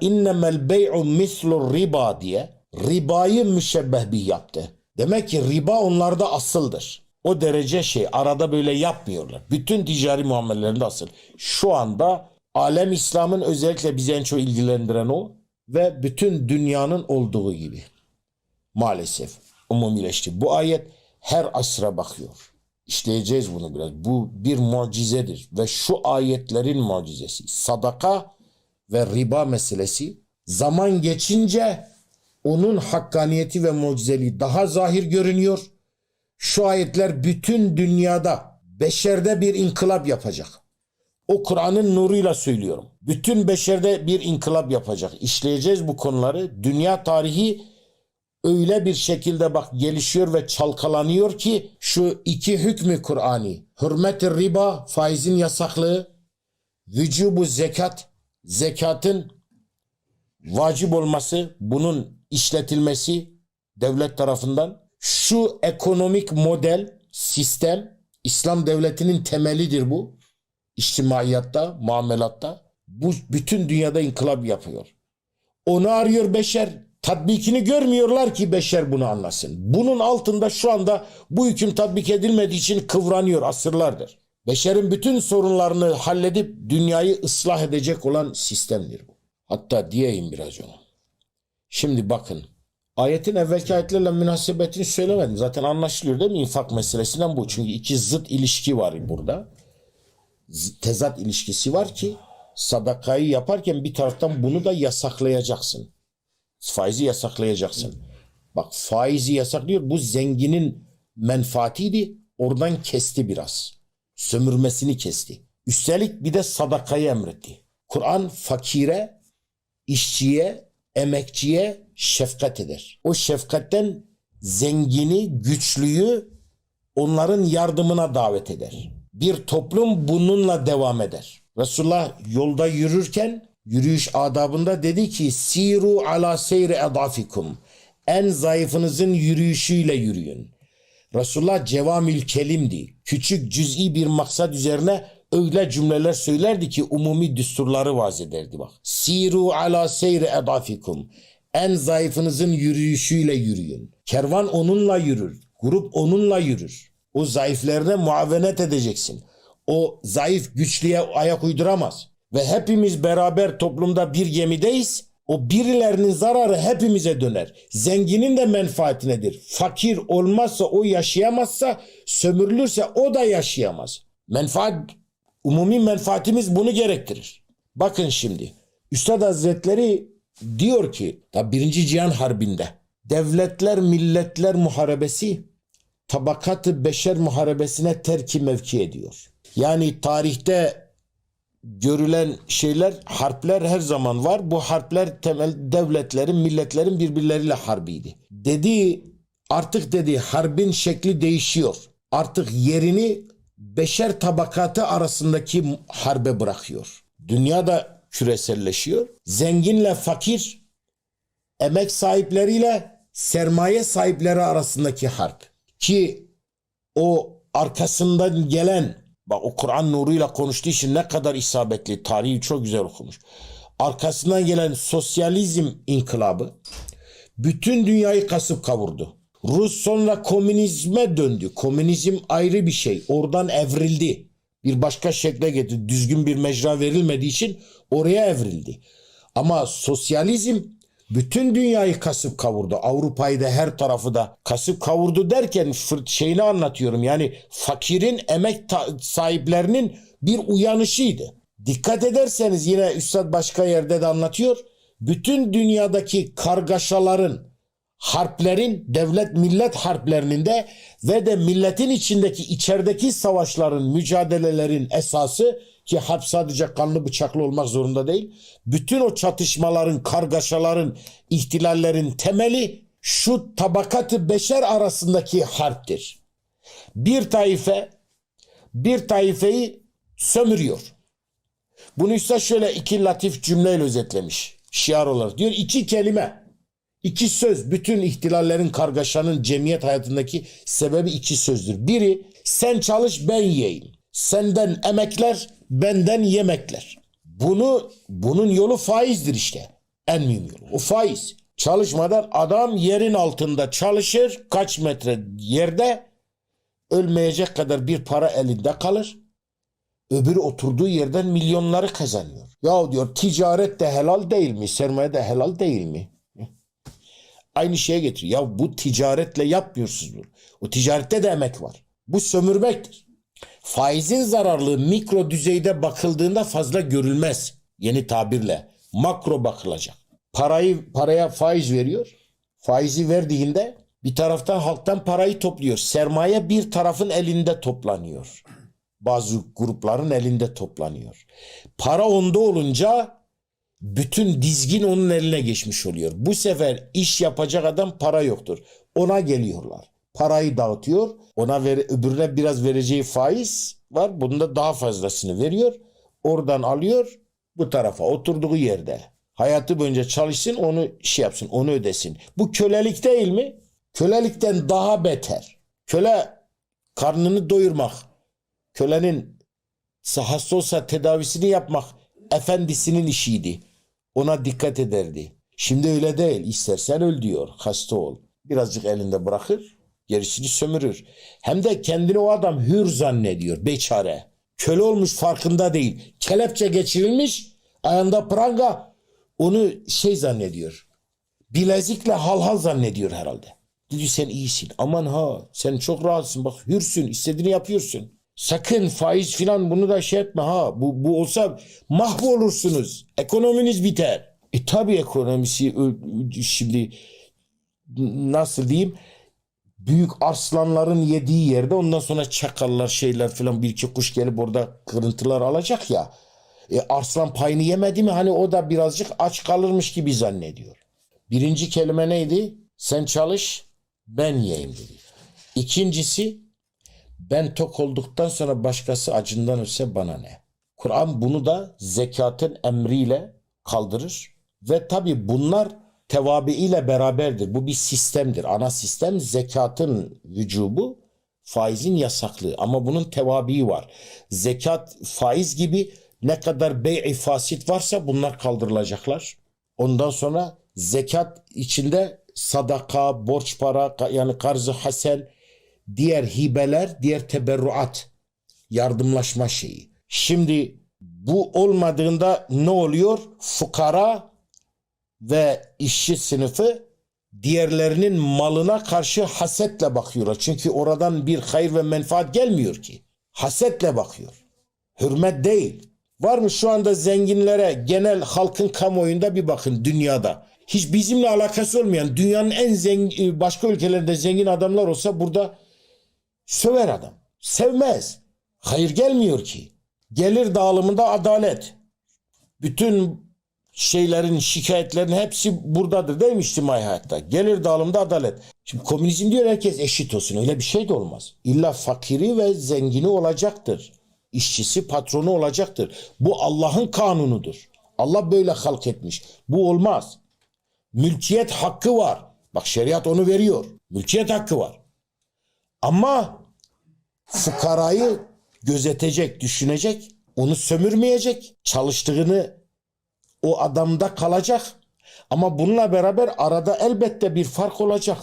innemel bey'u mislur riba diye ribayı müşebbeh yaptı. Demek ki riba onlarda asıldır. O derece şey arada böyle yapmıyorlar. Bütün ticari muamelelerinde asıl. Şu anda alem İslam'ın özellikle bizi en çok ilgilendiren o ve bütün dünyanın olduğu gibi. Maalesef umumileşti. Bu ayet her asra bakıyor. İşleyeceğiz bunu biraz. Bu bir mucizedir ve şu ayetlerin mucizesi. Sadaka ve riba meselesi zaman geçince onun hakkaniyeti ve mucizeliği daha zahir görünüyor. Şu ayetler bütün dünyada beşerde bir inkılap yapacak. O Kur'an'ın nuruyla söylüyorum. Bütün beşerde bir inkılap yapacak. İşleyeceğiz bu konuları. Dünya tarihi öyle bir şekilde bak gelişiyor ve çalkalanıyor ki şu iki hükmü Kur'ani. Hürmet-i riba, faizin yasaklığı, vücubu zekat, zekatın vacip olması, bunun işletilmesi devlet tarafından. Şu ekonomik model, sistem, İslam devletinin temelidir bu. İçtimaiyatta, muamelatta. Bu bütün dünyada inkılap yapıyor. Onu arıyor beşer. Tatbikini görmüyorlar ki beşer bunu anlasın. Bunun altında şu anda bu hüküm tatbik edilmediği için kıvranıyor asırlardır. Beşerin bütün sorunlarını halledip dünyayı ıslah edecek olan sistemdir bu. Hatta diyeyim biraz onu. Şimdi bakın. Ayetin evvelki ayetlerle münasebetini söylemedim. Zaten anlaşılıyor değil mi? İnfak meselesinden bu. Çünkü iki zıt ilişki var burada. Tezat ilişkisi var ki sadakayı yaparken bir taraftan bunu da yasaklayacaksın. Faizi yasaklayacaksın. Bak faizi yasaklıyor. Bu zenginin menfaatiydi. Oradan kesti biraz. Sömürmesini kesti. Üstelik bir de sadakayı emretti. Kur'an fakire, işçiye, emekçiye şefkat eder. O şefkatten zengini, güçlüyü onların yardımına davet eder. Bir toplum bununla devam eder. Resulullah yolda yürürken yürüyüş adabında dedi ki siru ala seyri edafikum. En zayıfınızın yürüyüşüyle yürüyün. Resulullah cevamül kelimdi. Küçük cüz'i bir maksat üzerine öyle cümleler söylerdi ki umumi düsturları vaz ederdi bak. Siru ala seyri edafikum. En zayıfınızın yürüyüşüyle yürüyün. Kervan onunla yürür. Grup onunla yürür. O zayıflarına muavenet edeceksin. O zayıf güçlüye ayak uyduramaz. Ve hepimiz beraber toplumda bir gemideyiz. O birilerinin zararı hepimize döner. Zenginin de menfaatinedir. Fakir olmazsa o yaşayamazsa, sömürülürse o da yaşayamaz. Menfaat, umumi menfaatimiz bunu gerektirir. Bakın şimdi, Üstad Hazretleri diyor ki, ta birinci Cihan Harbi'nde, devletler milletler muharebesi, tabakatı beşer muharebesine terki mevki ediyor. Yani tarihte görülen şeyler, harpler her zaman var. Bu harpler temel devletlerin, milletlerin birbirleriyle harbiydi. Dedi artık dedi harbin şekli değişiyor. Artık yerini beşer tabakatı arasındaki harbe bırakıyor. Dünya da küreselleşiyor. Zenginle fakir, emek sahipleriyle sermaye sahipleri arasındaki harp. Ki o arkasından gelen Bak o Kur'an nuruyla konuştuğu için ne kadar isabetli. Tarihi çok güzel okumuş. Arkasından gelen sosyalizm inkılabı bütün dünyayı kasıp kavurdu. Rus sonra komünizme döndü. Komünizm ayrı bir şey. Oradan evrildi. Bir başka şekle getirdi. Düzgün bir mecra verilmediği için oraya evrildi. Ama sosyalizm bütün dünyayı kasıp kavurdu. Avrupa'yı da her tarafı da kasıp kavurdu derken şeyini anlatıyorum. Yani fakirin emek sahiplerinin bir uyanışıydı. Dikkat ederseniz yine Üstad başka yerde de anlatıyor. Bütün dünyadaki kargaşaların, harplerin, devlet millet harplerinin de ve de milletin içindeki içerideki savaşların, mücadelelerin esası ki harp sadece kanlı bıçaklı olmak zorunda değil. Bütün o çatışmaların, kargaşaların, ihtilallerin temeli şu tabakatı beşer arasındaki harptir. Bir taife bir taifeyi sömürüyor. Bunu ise şöyle iki latif cümleyle özetlemiş. Şiar olarak diyor iki kelime. iki söz bütün ihtilallerin kargaşanın cemiyet hayatındaki sebebi iki sözdür. Biri sen çalış ben yiyeyim. Senden emekler benden yemekler. Bunu bunun yolu faizdir işte. En mühim yolu. O faiz. Çalışmadan adam yerin altında çalışır. Kaç metre yerde ölmeyecek kadar bir para elinde kalır. Öbürü oturduğu yerden milyonları kazanıyor. Ya diyor ticaret de helal değil mi? Sermaye de helal değil mi? Aynı şeye getiriyor. Ya bu ticaretle yapmıyorsunuz bunu. O ticarette de emek var. Bu sömürmektir. Faizin zararlı mikro düzeyde bakıldığında fazla görülmez. Yeni tabirle makro bakılacak. Parayı paraya faiz veriyor. Faizi verdiğinde bir taraftan halktan parayı topluyor. Sermaye bir tarafın elinde toplanıyor. Bazı grupların elinde toplanıyor. Para onda olunca bütün dizgin onun eline geçmiş oluyor. Bu sefer iş yapacak adam para yoktur. Ona geliyorlar. Parayı dağıtıyor. Ona ver, öbürüne biraz vereceği faiz var. Bunda daha fazlasını veriyor. Oradan alıyor bu tarafa oturduğu yerde. Hayatı boyunca çalışsın onu şey yapsın onu ödesin. Bu kölelik değil mi? Kölelikten daha beter. Köle karnını doyurmak. Kölenin hasta olsa tedavisini yapmak efendisinin işiydi. Ona dikkat ederdi. Şimdi öyle değil. İstersen öl diyor. Hasta ol. Birazcık elinde bırakır. Gerisini sömürür. Hem de kendini o adam hür zannediyor. Beçare. Köle olmuş farkında değil. Kelepçe geçirilmiş. Ayağında pranga. Onu şey zannediyor. Bilezikle halhal zannediyor herhalde. Dedi sen iyisin. Aman ha sen çok rahatsın. Bak hürsün. istediğini yapıyorsun. Sakın faiz filan bunu da şey etme ha. Bu, bu olsa mahvolursunuz. Ekonominiz biter. E tabi ekonomisi şimdi nasıl diyeyim büyük arslanların yediği yerde ondan sonra çakallar şeyler filan bir iki kuş gelip orada kırıntılar alacak ya. E arslan payını yemedi mi hani o da birazcık aç kalırmış gibi zannediyor. Birinci kelime neydi? Sen çalış ben yiyeyim dedi. İkincisi ben tok olduktan sonra başkası acından ölse bana ne? Kur'an bunu da zekatın emriyle kaldırır. Ve tabi bunlar tevabi ile beraberdir. Bu bir sistemdir. Ana sistem zekatın vücubu, faizin yasaklığı. Ama bunun tevabii var. Zekat, faiz gibi ne kadar bey'i fasit varsa bunlar kaldırılacaklar. Ondan sonra zekat içinde sadaka, borç para, yani karzı hasen, diğer hibeler, diğer teberruat, yardımlaşma şeyi. Şimdi bu olmadığında ne oluyor? Fukara ve işçi sınıfı diğerlerinin malına karşı hasetle bakıyorlar. Çünkü oradan bir hayır ve menfaat gelmiyor ki. Hasetle bakıyor. Hürmet değil. Var mı şu anda zenginlere genel halkın kamuoyunda bir bakın dünyada. Hiç bizimle alakası olmayan dünyanın en zengin başka ülkelerinde zengin adamlar olsa burada söver adam. Sevmez. Hayır gelmiyor ki. Gelir dağılımında adalet. Bütün şeylerin, şikayetlerin hepsi buradadır değil mi içtimai hayatta? Gelir dağılımında adalet. Şimdi komünizm diyor herkes eşit olsun. Öyle bir şey de olmaz. İlla fakiri ve zengini olacaktır. İşçisi, patronu olacaktır. Bu Allah'ın kanunudur. Allah böyle halk etmiş. Bu olmaz. Mülkiyet hakkı var. Bak şeriat onu veriyor. Mülkiyet hakkı var. Ama fukarayı gözetecek, düşünecek, onu sömürmeyecek, çalıştığını o adamda kalacak. Ama bununla beraber arada elbette bir fark olacak.